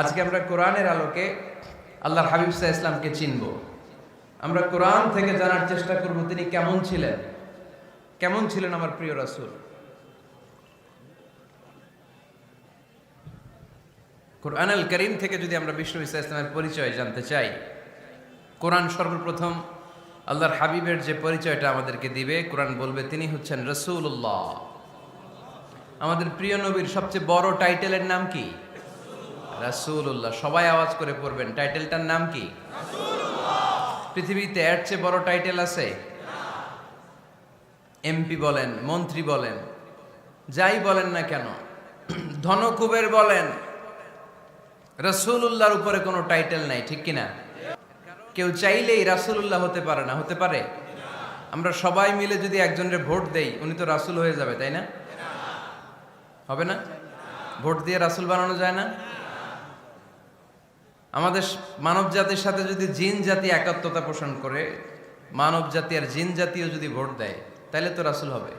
আজকে আমরা কোরআনের আলোকে আল্লাহর হাবিব সাহা ইসলামকে চিনব। আমরা কোরআন থেকে জানার চেষ্টা করব তিনি কেমন ছিলেন। কেমন ছিলেন আমার প্রিয় রাসুল? কোরআন আল করিম থেকে যদি আমরা বিষ্ণু ইসা ইসলামের পরিচয় জানতে চাই, কোরআন সর্বপ্রথম আল্লাহর হাবিবের যে পরিচয়টা আমাদেরকে দিবে, কোরআন বলবে তিনি হচ্ছেন রসুল্লাহ আমাদের প্রিয় নবীর সবচেয়ে বড় টাইটেলের নাম কি? রাসূলুল্লাহ সবাই আওয়াজ করে পড়বেন। টাইটেলটার নাম কি? পৃথিবীতে এর চেয়ে বড় টাইটেল আছে? এমপি বলেন মন্ত্রী বলেন যাই বলেন না কেন ধনকুবের বলেন রাসূলুল্লাহর উপরে কোনো টাইটেল নাই ঠিক কিনা? কেউ চাইলেই রাসূলুল্লাহ হতে পারে না হতে পারে? আমরা সবাই মিলে যদি একজনের ভোট দেই উনি তো রাসূল হয়ে যাবে তাই না? হবে না? ভোট দিয়ে রাসূল বানানো যায় না? আমাদের মানব জাতির সাথে যদি জিন জাতি একাত্মতা পোষণ করে মানব জাতি আর জিন জাতিও যদি ভোট দেয় তাহলে তো রাসূল হবে।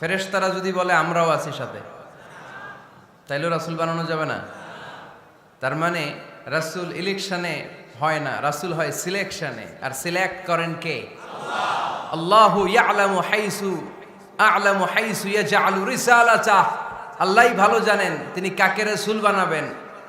ফেরেশতারা যদি বলে, আমরাও আছি সাথে, তাইলেও রাসূল বানানো যাবে না। তার মানে রাসূল ইলেকশনে হয় না, রাসূল হয় সিলেকশনে। আর সিলেক্ট করেন কে? আল্লাহু ইয়ালামু হাইসু, আ'লামু হাইসু ইয়াজআলু রিসালাতাহ। আল্লাহই ভালো জানেন তিনি কাকে রাসূল বানাবেন।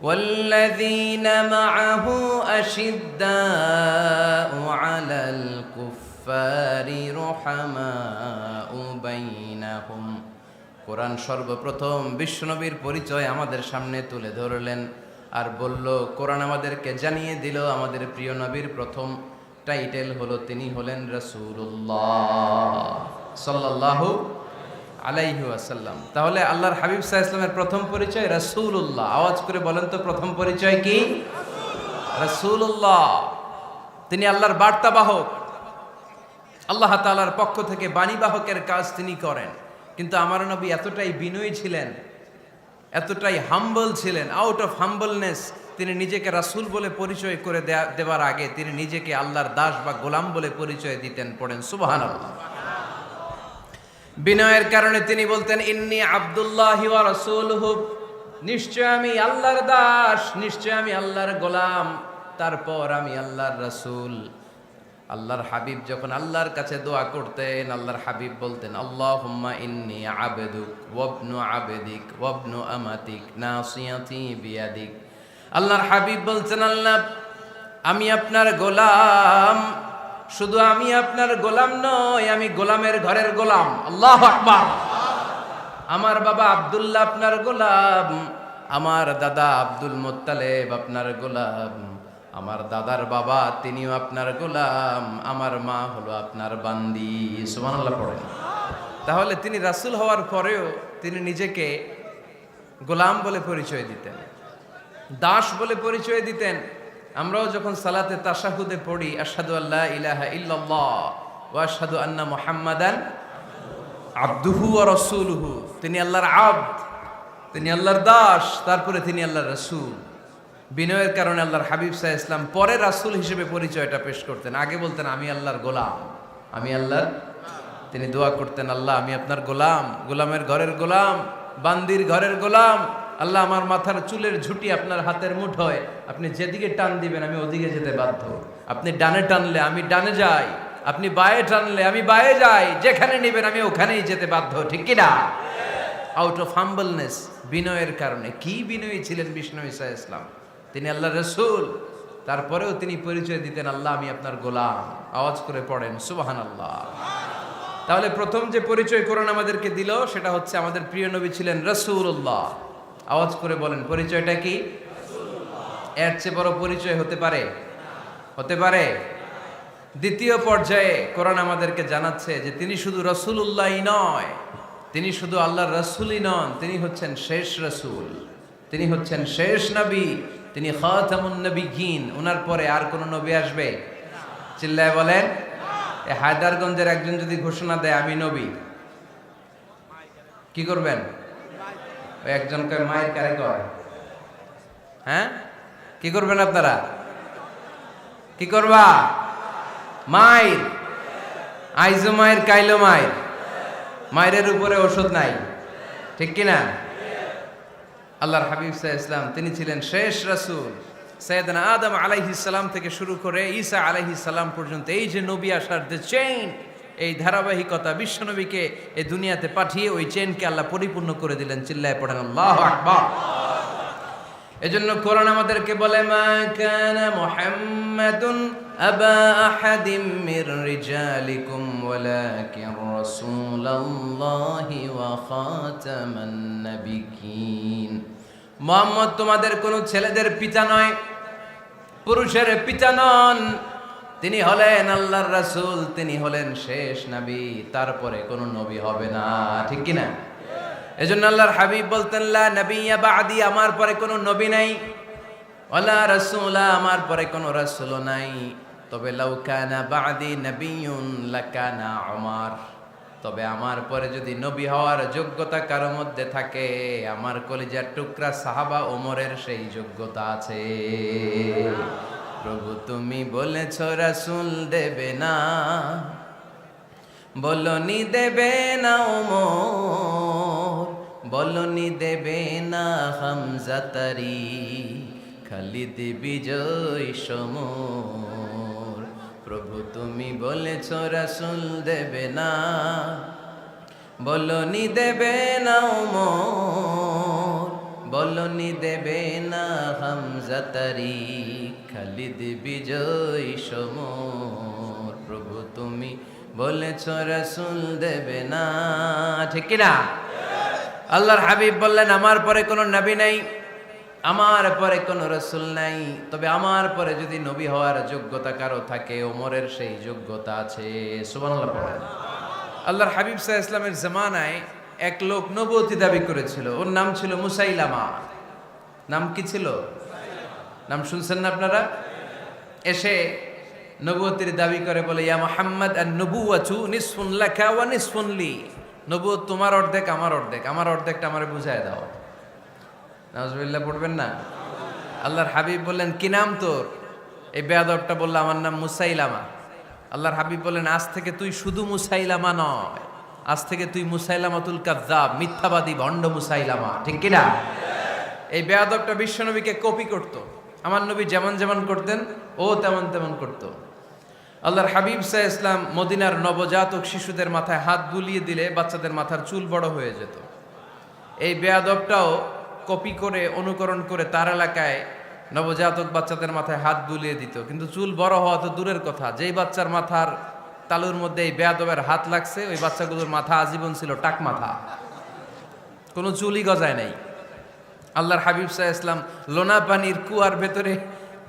والذين معه أشداء على الكفار رحماء بينهم কোরআন সর্বপ্রথম বিশ্বনবীর পরিচয় আমাদের সামনে তুলে ধরলেন আর বলল কোরআন আমাদেরকে জানিয়ে দিল আমাদের প্রিয় নবীর প্রথম টাইটেল হলো তিনি হলেন রসুল্লাহ সাল্লাল্লাহু আলাইহি আসাল্লাম তাহলে আল্লাহর হাবিব সাহা ইসলামের প্রথম পরিচয় রসুল্লাহ আওয়াজ করে বলেন তো প্রথম পরিচয় কি? রসুল্লাহ তিনি আল্লাহর বার্তাবাহক। আল্লাহ তালার পক্ষ থেকে বাণীবাহকের কাজ তিনি করেন। কিন্তু আমার নবী এতটাই বিনয়ী ছিলেন, এতটাই হাম্বল ছিলেন আউট অফ হাম্বলনেস তিনি নিজেকে রাসূল বলে পরিচয় করে দেওয়ার আগে তিনি নিজেকে আল্লাহর দাস বা গোলাম বলে পরিচয় দিতেন, পড়েন। সুবহানাল্লাহ। বিনয়ের কারণে তিনি বলতেন, ইন্নি আব্দুল্লাহি রাসূলুহু। নিশ্চয় আমি আল্লাহর দাস, নিশ্চয় আমি আল্লাহর গোলাম। তারপর আমি আল্লাহর রাসূল। আল্লাহর হাবিব যখন আল্লাহর কাছে দোয়া করতেন, আল্লাহর হাবিব বলতেন, আল্লাহুম্মা ইন্নি আবেদুক ওয়াবনু আবেদিক ওয়াবনু আমাতিক বিয়াদিক। আল্লাহর হাবিব বলছেন, আল্লাহ, আমি আপনার গোলাম। শুধু আমি আপনার গোলাম নই আমি গোলামের ঘরের গোলাম। আল্লাহ আমার বাবা আব্দুল্লাহ আপনার গোলাম, আমার দাদা আব্দুল মোত্তালেব আপনার গোলাম, আমার দাদার বাবা তিনিও আপনার গোলাম, আমার মা হলো আপনার বান্দি। সুবহানাল্লাহ পড়েন। তাহলে তিনি রাসূল হওয়ার পরেও তিনি নিজেকে গোলাম বলে পরিচয় দিতেন, দাস বলে পরিচয় দিতেন। আমরাও যখন সালাতে তাশাহুদে পড়ি আসাদু আল্লাহ ইলাহা ইল্লাল্লাহ ওয়া আশহাদু আন্না মুহাম্মাদান আব্দুহু ওয়া রাসূলুহু। তিনি আল্লাহর আব্দ, তিনি আল্লাহর দাস, তারপরে তিনি আল্লাহর রসুল। বিনয়ের কারণে আল্লাহর হাবিব সাহ ইসলাম পরে রাসূল হিসেবে পরিচয়টা পেশ করতেন। আগে বলতেন, আমি আল্লাহর গোলাম, আমি আল্লাহর তিনি দোয়া করতেন, আল্লাহ, আমি আপনার গোলাম, গোলামের ঘরের গোলাম, বান্দির ঘরের গোলাম আল্লাহ আমার মাথার চুলের ঝুটি আপনার হাতের মুঠোয় আপনি যেদিকে টান দিবেন, আমি ওদিকে যেতে বাধ্য। আপনি ডানে টানলে আমি ডানে যাই। আপনি বায়ে টানলে আমি বায়ে যাই। যেখানে নেবেন, আমি ওখানেই যেতে বাধ্য। ঠিক কিনা? আউট অফ হাম্বলনেস বিনয়ের কারণে। কি বিনয়ী ছিলেন বিষ্ণু ইসা ইসলাম? তিনি আল্লাহ রসুল। তারপরেও তিনি পরিচয় দিতেন, আল্লাহ, আমি আপনার গোলাম। আওয়াজ করে পড়েন সুবাহান আল্লাহ তাহলে প্রথম যে পরিচয় কোরআন আমাদেরকে দিল, সেটা হচ্ছে আমাদের প্রিয় নবী ছিলেন রসুল্লাহ আওয়াজ করে বলেন, পরিচয়টা কি? এর চেয়ে বড় পরিচয় হতে পারে? হতে পারে। দ্বিতীয় পর্যায়ে কোরআন আমাদেরকে জানাচ্ছে যে তিনি শুধু রসুল্লাহই নয়, তিনি শুধু আল্লাহর রসুলই নন, তিনি হচ্ছেন শেষ রসুল, তিনি হচ্ছেন শেষ নবী, তিনি খাতামুন নবী গিন ওনার পরে আর কোন নবী আসবে? চিল্লায় বলেন হায়দারগঞ্জের একজন যদি ঘোষণা দেয়, আমি নবী, কি করবেন? একজনকে মায়ের কারে কয় হ্যাঁ? কি করবেন আপনারা? কি করবা? মায়ের। আইজো মায়ের, কাইলো মায়ের। মায়ের উপরে ওষুধ নাই। ঠিক কিনা? আল্লাহর হাবিব সাহ ইসলাম তিনি ছিলেন শেষ রাসুল। সৈয়দনা আদম আলাইহিস সালাম থেকে শুরু করে ঈসা আলাইহিস সালাম পর্যন্ত, এই যে নবী আসার দ্য চেইন এই ধারাবাহিকতা বিশ্বনবীকে এই দুনিয়াতে পাঠিয়ে ওই চেইনকে আল্লাহ পরিপূর্ণ করে দিলেন, চিল্লায় পড়েন, আল্লাহ আকবার। এজন্য কোরআন আমাদেরকে বলে, মা কানা মুহাম্মাদুন আবা আহাদিম মির রিজালিকুম ওয়ালাকিন রাসূলুল্লাহি ওয়া খাতামান নাবিয়িন মুহাম্মদ তোমাদের কোন ছেলেদের পিতা নয়, পুরুষের পিতা নন। তিনি হলেন আল্লাহর রাসুল, তিনি হলেন শেষ নবী, তারপরে কোনো নবী হবে না, ঠিক কি না জন্য আল্লাহর হাবিব বলতেন নবিয়া বাদি, আমার পরে কোনো নবী নাই। ওয়ালা রাসূলা, আমার পরে কোনো রাসূল নাই। তবে লাউ কানা বাদি নবিয়ুন, লাকানা উমার। তবে আমার পরে যদি নবী হওয়ার যোগ্যতা কারও মধ্যে থাকে, আমার কলিজার টুকরা সাহাবা ওমরের সেই যোগ্যতা আছে। প্রভু তুমি বলেছ রাসূল দেবে না। বলনি দেবে না ওমর, বলনি দেবে না হামজাতারি খালিদ বিজয় সমর। প্রভু তুমি বলেছ রাসুল দেবে না। বলনি দেবে না ওমর বলনি দেবে না হামজাতারি খালিদ বিজয় সমর। প্রভু তুমি বলেছ রাসুল দেবে না, ঠিক কিনা? আল্লাহর হাবিব বললেন, আমার পরে কোনো নবী নাই, আমার পরে কোনো রসুল নাই। তবে আমার পরে যদি নবী হওয়ার যোগ্যতা কারও থাকে, ওমরের সেই যোগ্যতা আছে। পড়েন। আল্লাহর হাবিব সাহ ইসলামের জামানায় এক লোক নবতী দাবি করেছিল। ওর নাম ছিল মুসাইলামা। নাম কি ছিল? নাম শুনছেন না আপনারা? এসে নবুয়তির দাবি করে বলে, ইয়া মোহাম্মদ আর নবুয়াচু নিসফুন লেখা ওয়া নিসফুন লি। নবুয়ত তোমার অর্ধেক, আমার অর্ধেক, আমার অর্ধেকটা আমার বুঝায় দাও। নাজবিল্লাহ পড়বেন না? আল্লাহর হাবিব বললেন, কি নাম তোর? এই বেয়াদবটা বলল, আমার নাম মুসাইলামা। আল্লাহর হাবিব বললেন, আজ থেকে তুই শুধু মুসাইলামা নয়। আজ থেকে তুই মুসাইলামাতুল কাজ্জাব মিথ্যাবাদী, ভণ্ড মুসাইলামা, ঠিক কিনা? এই বেয়াদবটা বিশ্বনবীকে কপি করত। আমার নবী যেমন যেমন করতেন, ও তেমন তেমন করত। আল্লাহর হাবিব সাহ ইসলাম মদিনার নবজাতক শিশুদের মাথায় হাত বুলিয়ে দিলে বাচ্চাদের মাথার চুল বড় হয়ে যেত। এই বেয়াদবটাও কপি করে, অনুকরণ করে তার এলাকায় নবজাতক বাচ্চাদের মাথায় হাত বুলিয়ে দিত। কিন্তু চুল বড় হওয়া তো দূরের কথা। যেই বাচ্চার মাথার তালুর মধ্যে এই বেয়াদবের হাত লাগছে, ওই বাচ্চাগুলোর মাথা আজীবন ছিল টাক মাথা। কোনো চুলি গজায় নাই। আল্লাহর হাবিব সাহা ইসলাম লোনা পানির কুয়ার ভেতরে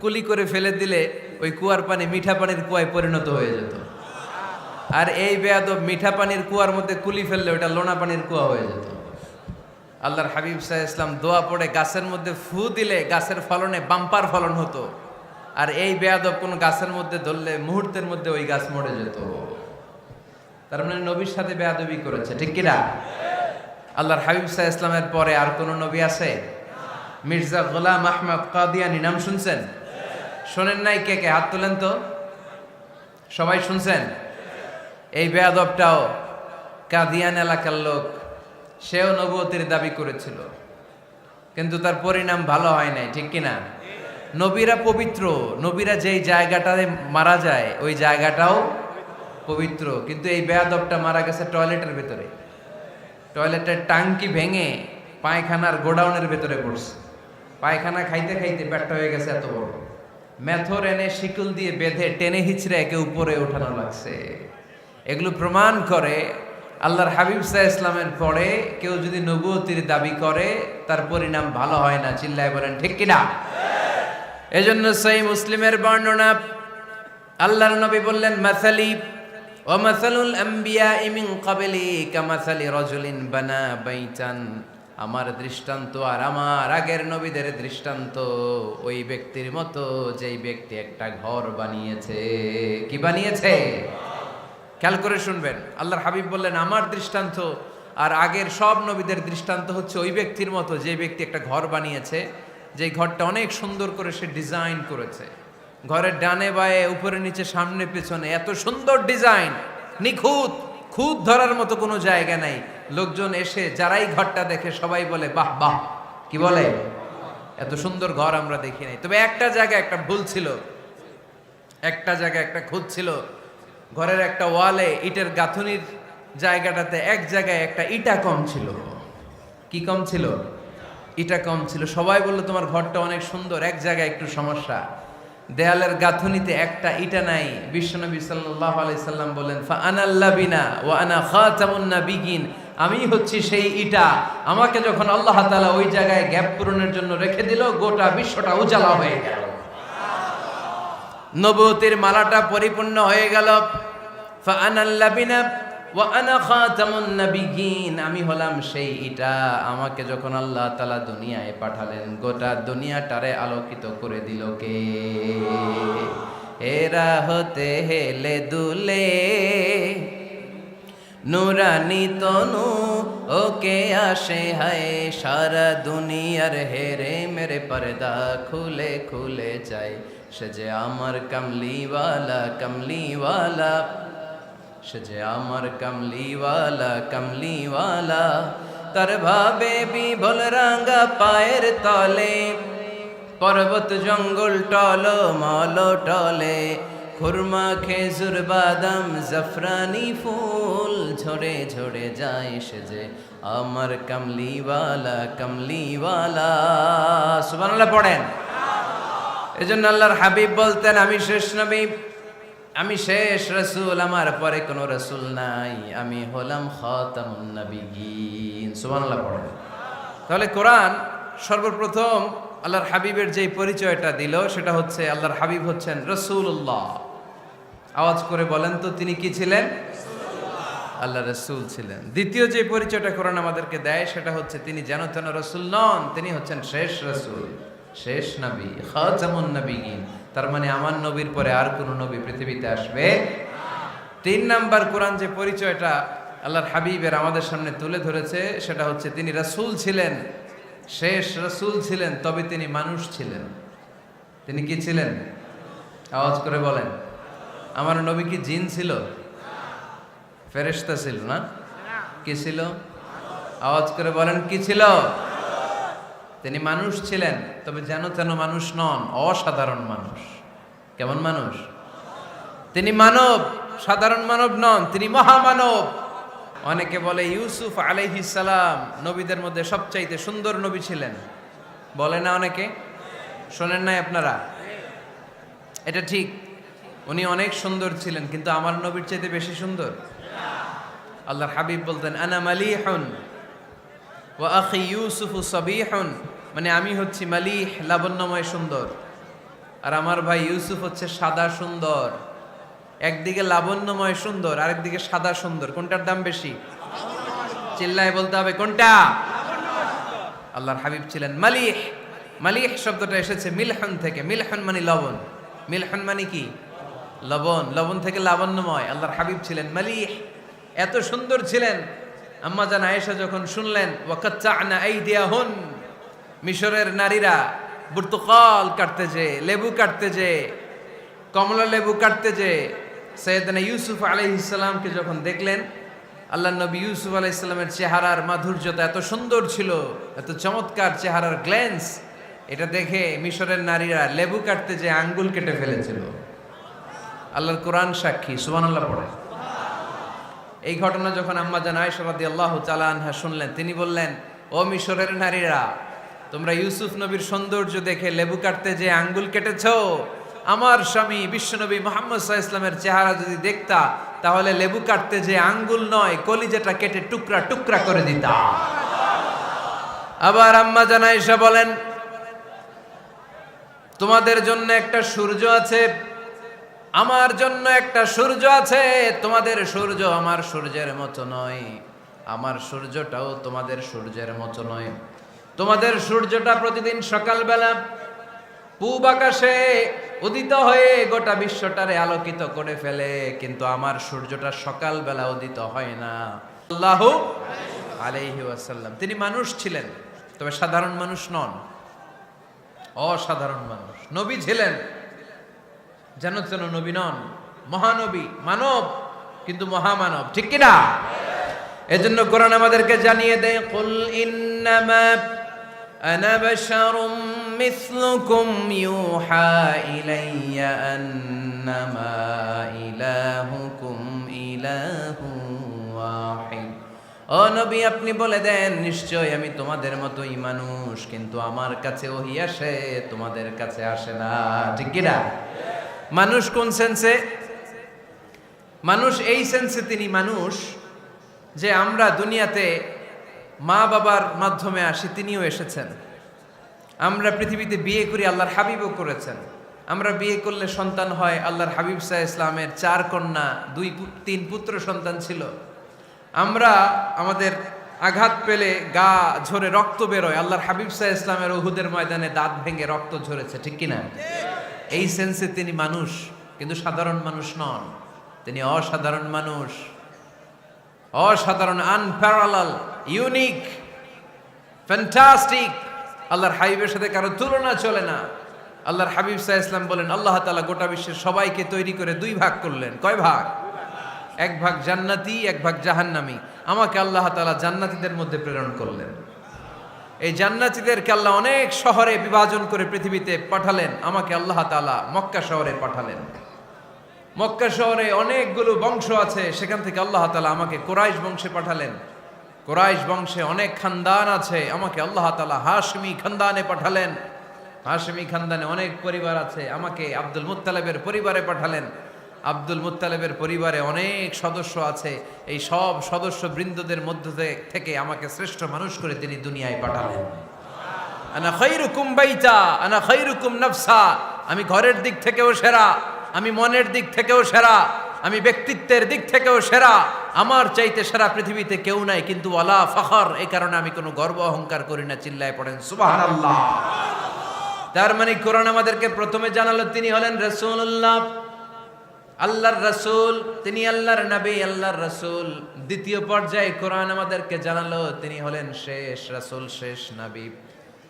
কুলি করে ফেলে দিলে ওই কুয়ার পানি মিঠা পানির কুয়ায় পরিণত হয়ে যেত। আর এই বেয়াদব মিঠা পানির কুয়ার মধ্যে কুলি ফেললে ওটা লোনা পানির কুয়া হয়ে যেত। আল্লাহর হাবিব সাহা ইসলাম দোয়া পড়ে গাছের মধ্যে ফু দিলে গাছের ফলনে বাম্পার ফলন হতো। আর এই বেয়াদব কোন গাছের মধ্যে ধরলে মুহূর্তের মধ্যে ওই গাছ মরে যেত। তার মানে নবীর সাথে বেয়াদবি করেছে, ঠিক কিনা? আল্লাহর হাবিব সাহা ইসলামের পরে আর কোন নবী আছে? মির্জা গোলাম আহমদ কাদিয়ানি, নাম শুনছেন? শোনেন নাই কে কে? হাত তোলেন তো। সবাই শুনছেন? এই বেয়াদবটাও কাদিয়ান এলাকার লোক, সেও নবতির দাবি করেছিল। কিন্তু তার পরিণাম ভালো হয় নাই, ঠিক কিনা? নবীরা পবিত্র, নবীরা যেই জায়গাটায় মারা যায়, ওই জায়গাটাও পবিত্র। কিন্তু এই বেয়াদবটা মারা গেছে টয়লেটের ভেতরে। টয়লেটের টাঙ্কি ভেঙে পায়খানার গোডাউনের ভেতরে পড়ছে। পায়খানা খাইতে খাইতে ব্যর্থ হয়ে গেছে এত বড়। মেথর এনে শিকল দিয়ে বেঁধে টেনে হিচড়ে একে উপরে ওঠানো লাগছে। এগুলো প্রমাণ করে আল্লাহর হাবিব সাহ ইসলামের পরে কেউ যদি নবুয়তির দাবি করে, তার পরিণাম ভালো হয় না। চিল্লায় বলেন, ঠিক কিনা? এজন্য সেই মুসলিমের বর্ণনা আল্লাহর নবী বললেন, মাসালি, ও মাসালুল আম্বিয়া ইমিন কাবেলি কামাসালি রজুলিন বানা বাইচান আমার দৃষ্টান্ত আর আমার আগের নবীদের দৃষ্টান্ত ওই ব্যক্তির মতো, যেই ব্যক্তি একটা ঘর বানিয়েছে। কি বানিয়েছে? খেয়াল করে শুনবেন, আল্লাহর হাবিব বললেন, আমার দৃষ্টান্ত আর আগের সব নবীদের দৃষ্টান্ত হচ্ছে ওই ব্যক্তির মতো, যে ব্যক্তি একটা ঘর বানিয়েছে। যে ঘরটা অনেক সুন্দর করে সে ডিজাইন করেছে। ঘরের ডানে বায়ে, উপরে নিচে, সামনে, পেছনে, এত সুন্দর ডিজাইন। নিখুঁত, খুঁত ধরার মতো কোনো জায়গা নাই। লোকজন এসে যারাই ঘরটা দেখে সবাই বলে, বাহ বাহ। কি বলে? এত সুন্দর ঘর আমরা দেখি নাই। তবে একটা জায়গায় একটা ভুল ছিল। একটা জায়গায় একটা খুঁত ছিল। ঘরের একটা ওয়ালে ইটের গাঁথুনির জায়গাটাতে এক জায়গায় একটা ইটা কম ছিল। কি কম ছিল? ইটা কম ছিল। সবাই বলল, তোমার ঘরটা অনেক সুন্দর, এক জায়গায় একটু সমস্যা। দেয়ালের গাঁথুনিতে একটা ইটা নাই। বিশ্বনবী সাল্লাল্লাহু আলাইহি সাল্লাম বলেন ফা আনাল্লাবিনা ওয়া আনা খাতামুন নাবিয়িন আমি হচ্ছি সেই ইটা। আমাকে যখন আল্লাহ তাআলা ওই জায়গায় গ্যাপ পূরণের জন্য রেখে দিল, গোটা বিশ্বটা উজালা হয়ে গেল। নবুতির মালাটা পরিপূর্ণ হয়ে গেল। ফাআনাল্লাবিনা ওয়া আনা খাতামুন নাবিয়িন আমি হলাম সেই ইটা। আমাকে যখন আল্লাহ তালা দুনিয়ায় পাঠালেন, গোটা দুনিয়াটারে আলোকিত করে দিল কে? এরা হতে হেলে দুলে, নুরানি তনু, ওকে আসে হায়, সারা দুনিয়ার হেরে মেরে পর্দা খুলে খুলে যায়। সে যে আমার কমলিওয়ালা কমলিওয়ালা সে যে আমার কমলিওয়ালা কমলিওয়ালা, তার ভাবে বিভল রাঙ্গা পায়ের তলে, পর্বত জঙ্গল টল মল টলে, খুরমা, খেজুর, বাদাম, জাফরানি ফুল ঝরে ঝরে যায় সে যে আমার কমলিওয়ালা কমলিওয়ালা। সুবহানাল্লাহ পড়েন। এজন্য আল্লাহর হাবিব বলতেন, আমি শেষ নবী আমি শেষ রসুল, আমার পরে কোনো রসুল নাই। আমি হলাম খাতামুন তাহলে কোরআন সর্বপ্রথম আল্লাহর হাবিবের যে পরিচয়টা দিল, সেটা হচ্ছে আল্লাহর হাবিব হচ্ছেন রসুল্লাহ আওয়াজ করে বলেন তো, তিনি কি ছিলেন? আল্লাহ রসুল ছিলেন। দ্বিতীয় যে পরিচয়টা কোরআন আমাদেরকে দেয়, সেটা হচ্ছে তিনি যেন তেন রসুল নন, তিনি হচ্ছেন শেষ রসুল, শেষ নবী, খাতামুন নবীন। তার মানে আমার নবীর পরে আর কোন নবী পৃথিবীতে আসবে? তিন নাম্বার কোরআন যে পরিচয়টা আল্লাহর হাবিবের আমাদের সামনে তুলে ধরেছে, সেটা হচ্ছে তিনি রাসূল ছিলেন, শেষ রাসূল ছিলেন, তবে তিনি মানুষ ছিলেন। তিনি কি ছিলেন? আওয়াজ করে বলেন। আমার নবী কি জিন ছিল? ফেরেশতা ছিল না? কি ছিল? আওয়াজ করে বলেন, কি ছিল? তিনি মানুষ ছিলেন, তবে যেন তেন মানুষ নন, অসাধারণ মানুষ। কেমন মানুষ? তিনি মানব, সাধারণ মানব নন, তিনি মহামানব। অনেকে বলে ইউসুফ সালাম নবীদের মধ্যে সবচাইতে সুন্দর নবী ছিলেন। বলে না অনেকে? শোনেন নাই আপনারা? এটা ঠিক। উনি অনেক সুন্দর ছিলেন, কিন্তু আমার নবীর চাইতে বেশি সুন্দর। আল্লাহর হাবিব বলতেন, আনা মালিহুন। ওয়া আখি ইউসুফু সাবিহুন মানে আমি হচ্ছি মালিহ, লাবণ্যময় সুন্দর। আর আমার ভাই ইউসুফ হচ্ছে সাদা সুন্দর। একদিকে লাবণ্যময় সুন্দর, আরেকদিকে সাদা সুন্দর। কোনটার দাম বেশি? চিল্লায় বলতে হবে, কোনটা? আল্লাহর হাবিব ছিলেন মালিহ। মালিহ শব্দটা এসেছে মিলহন থেকে। মিলহন মানে লবণ। মিলহন মানে কি? লবণ। লবণ থেকে লাবণ্যময়। আল্লাহর হাবিব ছিলেন মালিহ। এত সুন্দর ছিলেন। আম্মা জান আয়েশা যখন শুনলেন ওয়াকাচ্চানা আইদিয়াহুন মিশরের নারীরা বুর্তুকাল কাটতে যে, লেবু কাটতে যে, কমলা লেবু কাটতে যে, সৈয়দনা ইউসুফ আলাইহিসসালামকে যখন দেখলেন আল্লাহ নবী ইউসুফ আলাইহিসসালামের চেহারার মাধুর্যতা এত সুন্দর ছিল, এত চমৎকার চেহারার গ্ল্যান্স এটা দেখে মিশরের নারীরা লেবু কাটতে যে আঙ্গুল কেটে ফেলেছিল। আল্লাহর কোরআন সাক্ষী, সুবহানাল্লাহ পড়ে। এই ঘটনা যখন আম্মা জান আয়েশা রাদিয়াল্লাহু তাআলা আনহা শুনলেন, তিনি বললেন, ও মিশরের নারীরা, তোমরা ইউসুফ নবীর সৌন্দর্য দেখে লেবু কাটতে যে আঙ্গুল কেটেছো? আমার স্বামী বিশ্বনবী মোহাম্মদ সাহা ইসলামের চেহারা যদি দেখতা, তাহলে লেবু কাটতে যে আঙ্গুল নয়, কলিজাটা কেটে টুকরা টুকরা করে দিতা। আবার আম্মা জান আয়েশা বলেন, তোমাদের জন্য একটা সূর্য আছে আমার জন্য একটা সূর্য আছে, তোমাদের সূর্য আমার সূর্যের মতো নয়। আমার সূর্যটাও তোমাদের সূর্যের মতো নয়। তোমাদের সূর্যটা প্রতিদিন সকালবেলা পূব আকাশে উদিত হয়ে গোটা বিশ্বটারে আলোকিত করে ফেলে, কিন্তু আমার সূর্যটা সকালবেলা উদিত হয় না। আল্লাহ আলাইহি ওয়াসাল্লাম। তিনি মানুষ ছিলেন, তবে সাধারণ মানুষ নন। অসাধারণ মানুষ। নবী ছিলেন। যেন তেন নবী নন, মহানবী, মানব, কিন্তু মহামানব, ঠিক কিনা? এজন্য কোরআন আমাদেরকে জানিয়ে দেয়, কুল ইন্নামা আনা বাশারুম মিসলুকুম ইউহা ইলাইয়া আন্নামা ইলাহুকুম ইলাহু ওয়াহিদ। ও নবী, আপনি বলে দেন, নিশ্চয় আমি তোমাদের মতোই মানুষ, কিন্তু আমার কাছে ওহি আসে, তোমাদের কাছে আসে না। ঠিক কিনা? মানুষ কোন সেন্সে মানুষ এই সেন্সে তিনি মানুষ যে আমরা দুনিয়াতে মা বাবার মাধ্যমে আসি, তিনিও এসেছেন। আমরা পৃথিবীতে বিয়ে করি, আল্লাহর হাবিবও করেছেন। আমরা বিয়ে করলে সন্তান হয়, আল্লাহর হাবিব সাহা ইসলামের চার কন্যা, দুই তিন পুত্র সন্তান ছিল। আমরা আমাদের আঘাত পেলে গা ঝরে রক্ত বেরোয়, আল্লাহর হাবিব সাহা ইসলামের ওহুদের ময়দানে দাঁত ভেঙে রক্ত ঝরেছে, ঠিক কিনা? এই সেন্সে তিনি মানুষ, কিন্তু সাধারণ মানুষ নন। তিনি অসাধারণ মানুষ। অসাধারণ আনপ্যারালাল ইউনিক ফ্যান্টাস্টিক আল্লাহর হাবিবের সাথে কারও তুলনা চলে না। আল্লাহর হাবিব সাহা ইসলাম বলেন, আল্লাহ তালা গোটা বিশ্বের সবাইকে তৈরি করে দুই ভাগ করলেন। কয় ভাগ? এক ভাগ জান্নাতি, এক ভাগ জাহান্নামি। আমাকে আল্লাহ তালা জান্নাতীদের মধ্যে প্রেরণ করলেন। এই জান্নাতীদেরকে আল্লাহ অনেক শহরে বিভাজন করে পৃথিবীতে পাঠালেন। আমাকে আল্লাহ তালা মক্কা শহরে পাঠালেন। মক্কা শহরে অনেকগুলো বংশ আছে, সেখান থেকে আল্লাহ তালা আমাকে কোরাইশ বংশে পাঠালেন। কোরাইশ বংশে অনেক খানদান আছে, আমাকে আল্লাহ তালা হাশমি খানদানে পাঠালেন। হাশমি খানদানে অনেক পরিবার আছে, আমাকে আব্দুল মুত্তালেবের পরিবারে পাঠালেন। আব্দুল মুত্তালেবের পরিবারে অনেক সদস্য আছে। এই সব সদস্য বৃন্দদের মধ্য থেকে আমাকে শ্রেষ্ঠ মানুষ করে তিনি দুনিয়ায় পাঠালেন। আনা খৈরুকুম বাইতা, আনা খৈরুকুম নফসা। আমি ঘরের দিক থেকেও সেরা, আমি মনের দিক থেকেও সেরা, আমি ব্যক্তিত্বের দিক থেকেও সেরা। আমার চাইতে সেরা পৃথিবীতে কেউ নাই, কিন্তু ওয়ালা ফখর, এই কারণে আমি কোনো গর্ব অহংকার করি না, চিল্লায় পড়েন, সুবহানাল্লাহ। তার মানে কোরআন আমাদেরকে প্রথমে জানালো, তিনি হলেন রাসূলুল্লাহ। আল্লাহর রাসূল, তিনি আল্লাহর নবী, আল্লাহর রাসূল। দ্বিতীয় পর্যায়ে কোরআন আমাদেরকে জানালো, তিনি হলেন শেষ রাসূল, শেষ নবী।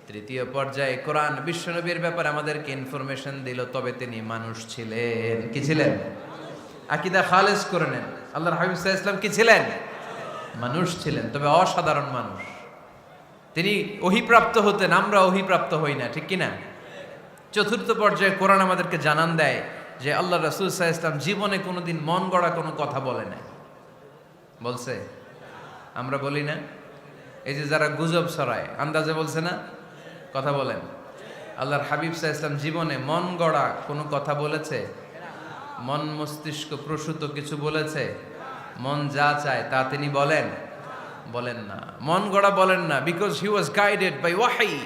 তৃতীয় পর্যায়ে কোরআন বিশ্বনবীর ব্যাপারে আমাদেরকে ইনফরমেশন দিল, তবে তিনি মানুষ ছিলেন। কি ছিলেন? আকিদা খালেজ করে নেন। আল্লাহর হাবিব ইসলাম কি ছিলেন? মানুষ ছিলেন, তবে অসাধারণ মানুষ। তিনি অহিপ্রাপ্ত হতেন, আমরা অহিপ্রাপ্ত হই না, ঠিক কিনা? চতুর্থ পর্যায়ে কোরআন আমাদেরকে জানান দেয় যে আল্লাহ রাসুল সাহা ইসলাম জীবনে কোনোদিন মন গড়া কোনো কথা বলে নাই। বলছে? আমরা বলি না। এই যে যারা গুজব ছড়ায়, আন্দাজে বলছে না? কথা বলেন। আল্লাহর হাবিব সাহা ইসলাম জীবনে মন গড়া কোনো কথা বলেছে? মন মস্তিষ্ক প্রসূত কিছু বলেছে? মন যা চায় তা তিনি বলেন। বলেন না। মন গড়া বলেন না because he was guided by ওয়াহাই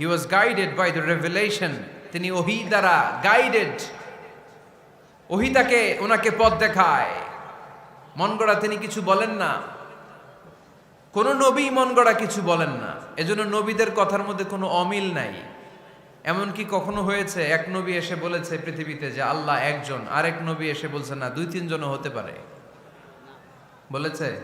he was guided by the revelation তিনি ওহি দ্বারা গাইডেড ওহি তাকে ওনাকে পথ দেখায়। মন গড়া তিনি কিছু বলেন না। কোন নবী মন গড়া কিছু বলেন না। এজন্য নবীদের কথার মধ্যে কোনো অমিল নাই। এমনকি কখনো হয়েছে, এক নবী এসে বলেছে পৃথিবীতে যে আল্লাহ একজন, আরেক নবী এসে বলছে না, দুই তিনজনও হতে পারে। বলেছে?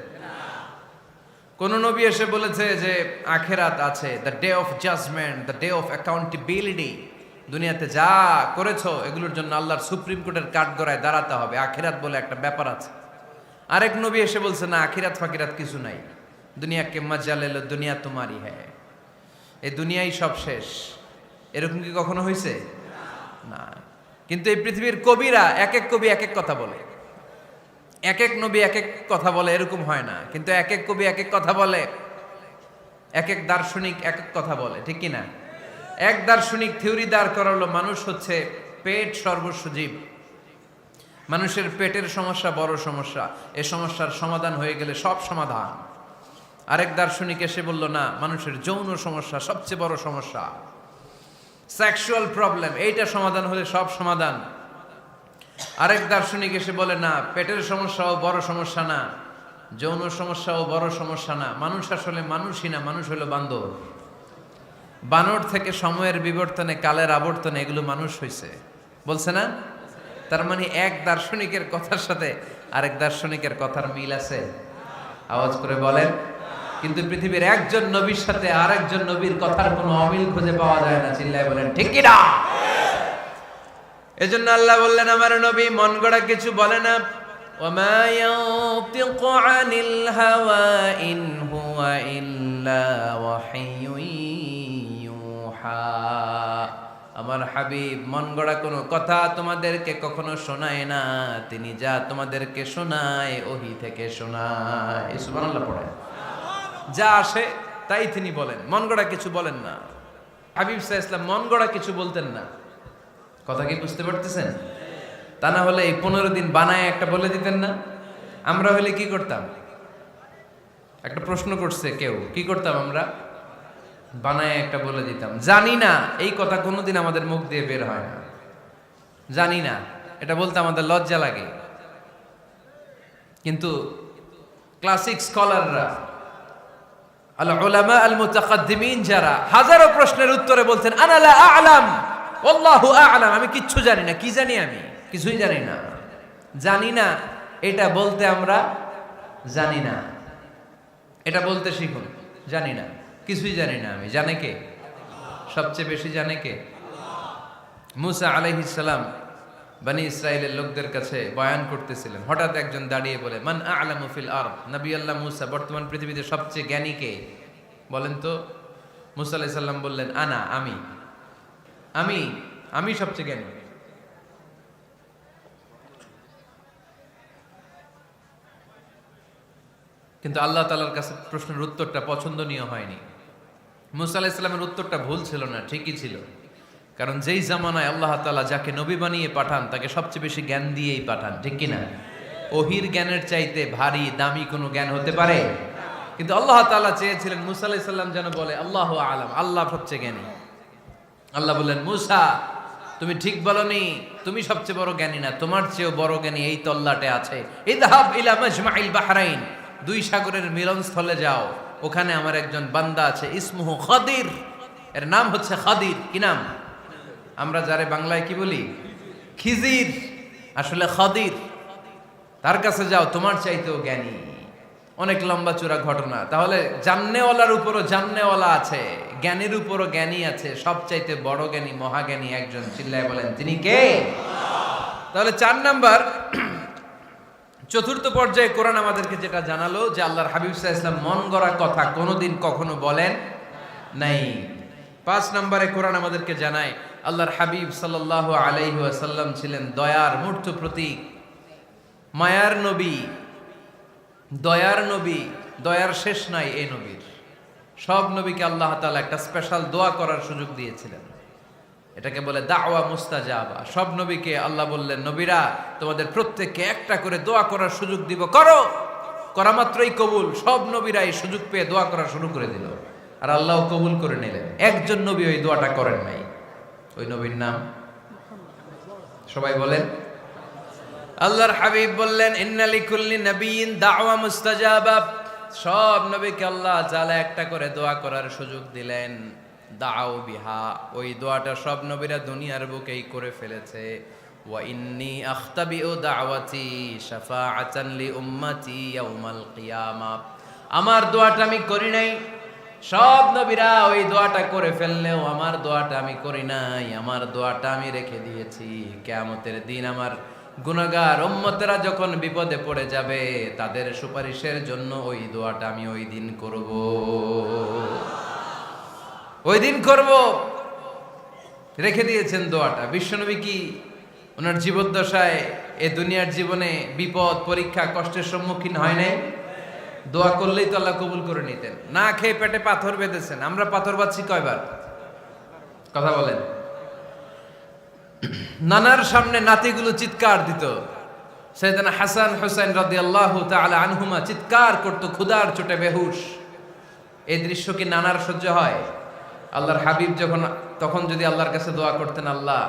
কোন নবী এসে বলেছে যে আখেরাত আছে the day of judgement the day of accountability দুনিয়াতে যা করেছ, এগুলোর জন্য আল্লাহর সুপ্রিম কোর্টের কাঠগড়ায় দাঁড়াতে হবে। আখিরাত বলে একটা ব্যাপার আছে। আরেক নবী এসে বলছে, না, আখিরাত ফাকিরাত কিছু নাই। দুনিয়াকে মজা লেলো দুনিয়া তোমারই হ্যাঁ এই দুনিয়াই সব শেষ। এরকম কি কখনো হয়েছে না। কিন্তু এই পৃথিবীর কবিরা এক এক কবি এক এক কথা বলে। এক এক নবী এক এক কথা বলে, এরকম হয় না। কিন্তু এক এক কবি এক এক কথা বলে। এক এক দার্শনিক এক এক কথা বলে, ঠিক কি না? এক দার্শনিক থিওরি দাঁড় করালো, মানুষ হচ্ছে পেট সর্বস্ব জীব মানুষের পেটের সমস্যা বড় সমস্যা। এ সমস্যার সমাধান হয়ে গেলে সব সমাধান। আরেক দার্শনিক এসে বলল, না, মানুষের যৌন সমস্যা সবচেয়ে বড় সমস্যা। সেক্সুয়াল প্রবলেম, এইটা সমাধান হলে সব সমাধান। আরেক দার্শনিক এসে বলে, না, পেটের সমস্যাও বড় সমস্যা না, যৌন সমস্যাও বড় সমস্যা না। মানুষ আসলে মানুষই না, মানুষ হলো বান্দর। বানর থেকে সময়ের বিবর্তনে কালের আবর্তনে এগুলো মানুষ হয়েছে বলছে না তার মানে এক দার্শনিকের কথার সাথে আরেক দার্শনিকের কথার মিল আছে আওয়াজ করে বলেন কিন্তু পৃথিবীর একজন নবীর সাথে আরেকজন নবীর কথার কোনো অমিল খুঁজে পাওয়া যায় না চিল্লায় বলেন ঠিক কি না এজন্য আল্লাহ বললেন আমার নবী মন গড়া কিছু বলে না وما ينطق عن الهوى إن هو إلا وحي আমার হাবিব, মন গড়া কোনো কথা তোমাদেরকে কখনো শোনায় না। তিনি যা তোমাদেরকে শোনায়, ওহি থেকে শোনায়। পড়ে যা আসে, তাই তিনি বলেন। মন গড়া কিছু বলেন না। হাবিব সাহ ইসলাম মন গড়া কিছু বলতেন না। কথা কি বুঝতে পারতেছেন? তা না হলে এই পনেরো দিন বানায় একটা বলে দিতেন না। আমরা হলে কি করতাম? একটা প্রশ্ন করছে কেউ, কি করতাম আমরা? বানায় একটা বলে দিতাম, জানি না, এই কথা কোনোদিন আমাদের মুখ দিয়ে বের হয় না। জানি না, এটা বলতে আমাদের লজ্জা লাগে। কিন্তু ক্লাসিক স্কলাররা আল ওলামা যারা, হাজারো প্রশ্নের উত্তরে বলতেন আনালা আলাম আল্লাহু আলাম, আমি কিচ্ছু জানি না। কি জানি আমি? কিছুই জানি না। জানি না, এটা বলতে আমরা জানি না। এটা বলতে শিখুন, জানি না। কিছুই জানি না আমি। জানে কে? সবচেয়ে বেশি জানে কে? মুসা আলাইহিস সালাম বানি ইসরায়েলের লোকদের কাছে বয়ান করতেছিলেন। হঠাৎ একজন দাঁড়িয়ে বলে, মান আলামু ফিল আরব নবী আল্লাহ মুসা, বর্তমান পৃথিবীতে সবচেয়ে জ্ঞানী কে? বলেন তো। মুসা আলাইহিস সাল্লাম বললেন, আনা, আমি। আমি? আমি সবচেয়ে জ্ঞানী। কিন্তু আল্লাহ তালার কাছে প্রশ্নের উত্তরটা পছন্দনীয় হয়নি। মুসা আলাহ উত্তরটা ভুল ছিল না, ঠিকই ছিল। কারণ যেই জামানায় আল্লাহ তালা যাকে নবী বানিয়ে পাঠান, তাকে সবচেয়ে বেশি জ্ঞান দিয়েই পাঠান, ঠিক কিনা ওহির জ্ঞানের চাইতে ভারী, দামি কোনো জ্ঞান হতে পারে? কিন্তু আল্লাহ তালা চেয়েছিলেন মুসা আলাহ যেন বলে, আল্লাহ আলাম, আল্লাহ সবচেয়ে জ্ঞানী। আল্লাহ বললেন, মুসা, তুমি ঠিক বলনি, তুমি সবচেয়ে বড় জ্ঞানী না, তোমার চেয়েও বড় জ্ঞানী এই তল্লাটে আছে। ইদহাব ইলা মাজমাইল বাহরাইন, দুই সাগরের মিলনস্থলে যাও। ওখানে আমার একজন বান্দা আছে, ইসমুহ খাদির। এর নাম হচ্ছে খাদির। কি নাম? আমরা যারে বাংলায় কি বলি? খিজির। আসলে খাদির। তার কাছে যাও, তোমার চাইতেও জ্ঞানী। অনেক লম্বা চূড়া ঘটনা। তাহলে জান্নেওয়ালার উপরও জান্নেওয়ালা আছে, জ্ঞানীর উপরও জ্ঞানী আছে সবচাইতে বড় জ্ঞানী, মহাজ্ঞানী একজন। চিল্লায় বলেন, তিনি কে? তাহলে চার নাম্বার চতুর্থ পর্যায়ে কোরআন আমাদেরকে যেটা জানালো যে আল্লাহর হাবিব সাহা ইসলাম মন গড়া কথা কোনোদিন কখনো বলেন নাই। পাঁচ নম্বরে কোরআন আমাদেরকে জানায়, আল্লাহর হাবিব সাল্লাহ আলাইহি আসাল্লাম ছিলেন দয়ার মূর্ত প্রতীক, মায়ার নবী, দয়ার নবী, দয়ার শেষ নাই এই নবীর। সব নবীকে আল্লাহ তাআলা একটা স্পেশাল দোয়া করার সুযোগ দিয়েছিলেন। এটাকে বলে দাওয়া মুস্তাজাবা। সব নবীকে আল্লাহ বললেন, নবীরা, তোমাদের প্রত্যেককে একটা করে দোয়া করার সুযোগ দিব, করো। করা মাত্রই কবুল, সব নবীরা এই সুযোগ পেয়ে দোয়া করা শুরু করে দিল। আর আল্লাহ কবুল করে নিলেন। একজন নবী ওই দোয়াটা করেন নাই। ওই নবীর নাম? সবাই বলেন। আল্লাহর হাবিব বললেন ইন্নালি কুল্লি নবীন দাওয়া মুস্তাজাবা। সব নবীকে আল্লাহ জালা একটা করে দোয়া করার সুযোগ দিলেন। দাও বিহা, ওই দোয়াটা সব নবীরা দুনিয়ার বুকেই করে ফেলেছে। ইয়াউমাল কিয়ামা। আমার দোয়াটা আমি করি নাই, সব নবীরা ওই দোয়াটা করে ফেললেও আমার দোয়াটা আমি করি নাই, আমার দোয়াটা আমি রেখে দিয়েছি। কেয়ামতের দিন আমার গুনাগার উম্মতেরা যখন বিপদে পড়ে যাবে, তাদের সুপারিশের জন্য ওই দোয়াটা আমি ওই দিন করব। ওই দিন করব। রেখে দিয়েছেন দোয়াটা। বিশ্বনবী কি ওনার জীবদ্দশায় এ দুনিয়ার জীবনে বিপদ, পরীক্ষা, কষ্টের সম্মুখীন হয় নাই? দোয়া করলেই তো আল্লাহ কবুল করে নিতেন। না খেয়ে পেটে পাথর বেঁধেছেন। আমরা পাথর বাচ্ছি কয়বার? কথা বলেন। নানার সামনে নাতিগুলো চিৎকার দিত। সেদিন হাসান হোসেন রাদি আল্লাহ তালা আনহুমা চিৎকার করতো। ক্ষুদার চোটে বেহুশ। এই দৃশ্য কি নানার সহ্য হয়? আল্লাহর হাবিব যখন, তখন যদি আল্লাহর কাছে দোয়া করতেন, আল্লাহ,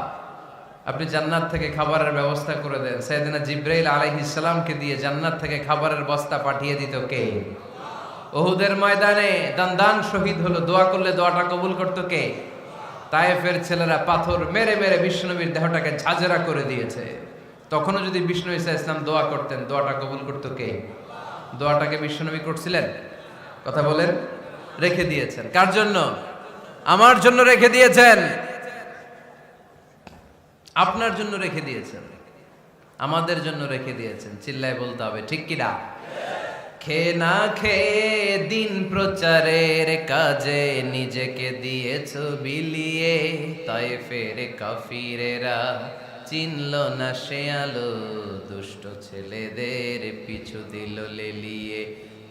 আপনি জান্নাত থেকে খাবারের ব্যবস্থা করে দেন। সাইদিনা জিব্রাইল আলাইহিসসালামকে দিয়ে জান্নাত থেকে খাবারের বস্তা পাঠিয়ে দিত কে? ওহুদের ময়দানে দান দান শহীদ হলো। দোয়া করলে দোয়াটা কবুল করতো কে? তায়েফের ছেলেরা পাথর মেরে মেরে বিষ্ণুনবীর দেহটাকে ঝাঁঝরা করে দিয়েছে। তখনও যদি বিষ্ণু ইসা ইসলাম দোয়া করতেন, দোয়াটা কবুল করতো কে? দোয়াটাকে বিষ্ণুনবী করছিলেন? কথা বলেন? রেখে দিয়েছেন। কার জন্য? আমার জন্য রেখে দিয়েছেন। আপনার জন্য রেখে দিয়েছেন। আমাদের জন্য রেখে দিয়েছেন। চিল্লায় বলতে হবে, ঠিক কিনা খে না খেয়ে দিন প্রচারের কাজে নিজেকে দিয়েছ বিলিয়ে তাই ফেরে কাফিরেরা চিনল না সে আলো, দুষ্ট ছেলেদের পিছু দিল লেলিয়ে,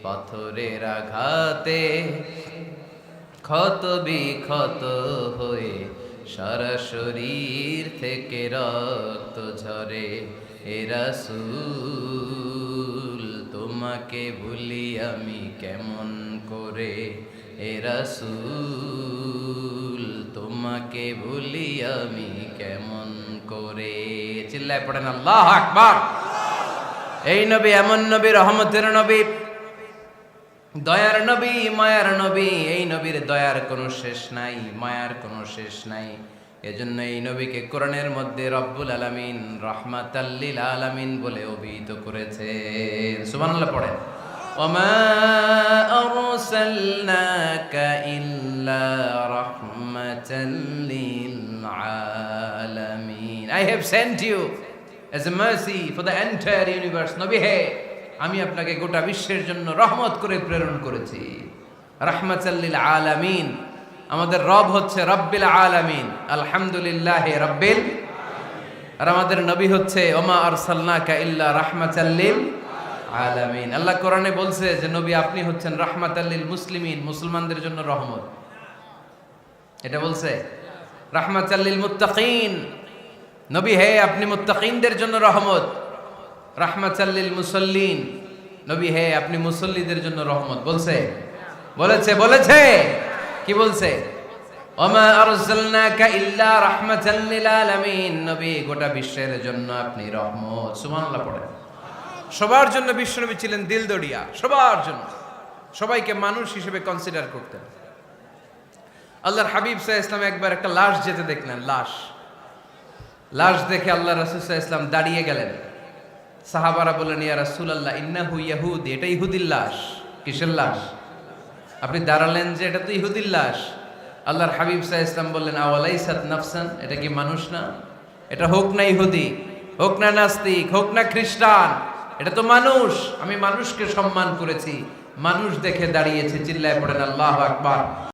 পাথরের আঘাতে ক্ষত বিক্ষত হয়ে সারা শরীর থেকে রক্ত ঝরে। এরাসুল তোমাকে ভুলি আমি কেমন করে? এরাসুল তোমাকে ভুলি আমি কেমন করে? চিল্লায় পড়েন, আল্লাহ আকবার। এই নবী এমন নবী, রহমতের নবী। দয়ার নবী, মায়ার নবী, এই নবীর দয়ার কোনো শেষ নাই, মায়ার কোনো শেষ নাই। এজন্য এই নবীকে কোরআনের মধ্যে রব্বুল আলামিন রহমাতাল্লিল আলামিন বলে অভিহিত করেছে। সুবহানাল্লাহ পড়েন। ওমা আরসালনাকা ইল্লা রাহমাতাল লিল আলামিন। I have sent you as a mercy for the entire universe, নবী হে। আমি আপনাকে গোটা বিশ্বের জন্য রহমত করে প্রেরণ করেছি। রাহমাতাল্লিল আলামিন। আমাদের রব হচ্ছে রব্বিল আলামিন। আলহামদুলিল্লাহ রব্বিল আর আমাদের নবী হচ্ছে, ওমা আরসালনাকা ইল্লা রাহমাতাল্লিল আলামিন। আল্লাহ কোরআনে বলছে যে, নবী আপনি হচ্ছেন রাহমাতাল্লিল মুসলিমিন, মুসলমানদের জন্য রহমত। এটা বলছে রাহমাতাল্লিল মুত্তাকিন। নবী, হে, আপনি মুত্তাকিনদের জন্য রহমত। রাহমাতাল্লিল মুসল্লিন। নবী, হে, আপনি মুসল্লিদের জন্য রহমত বলছে। বলেছে বলেছে। কি বলছে? ওমা আরসালনাকা ইল্লা রাহমাতাল লিল আলামিন। নবী, গোটা বিশ্বের জন্য আপনি রহমত। সুবহানাল্লাহ পড়েন। সবার জন্য বিশ্বনবী ছিলেন দিলদড়িয়া সবার জন্য। সবাইকে মানুষ হিসেবে কনসিডার করতেন। আল্লাহর হাবিব সাহা ইসলাম একবার একটা লাশ যেতে দেখলেন, লাশ। লাশ দেখে আল্লাহ রাসুল সাহা ইসলাম দাঁড়িয়ে গেলেন। সাহাবারা বললেন, ইয়া রাসুল আল্লাহ ইন্নাহু ইয়াহুদ। এটা ইহুদির লাশ। কিসের লাশ? আপনি দাঁড়ালেন যে এটা তো ইহুদির লাশ। আল্লাহর হাবিব সাহা ইসলাম বললেন আওয়ালাই সাত নাফসান? এটা কি মানুষ না? এটা হোক না ইহুদি, হোক না নাস্তিক, হোক না খ্রিস্টান, এটা তো মানুষ। আমি মানুষকে সম্মান করেছি। মানুষ দেখে দাঁড়িয়েছে, চিল্লায় পড়েন, আল্লাহ আকবার।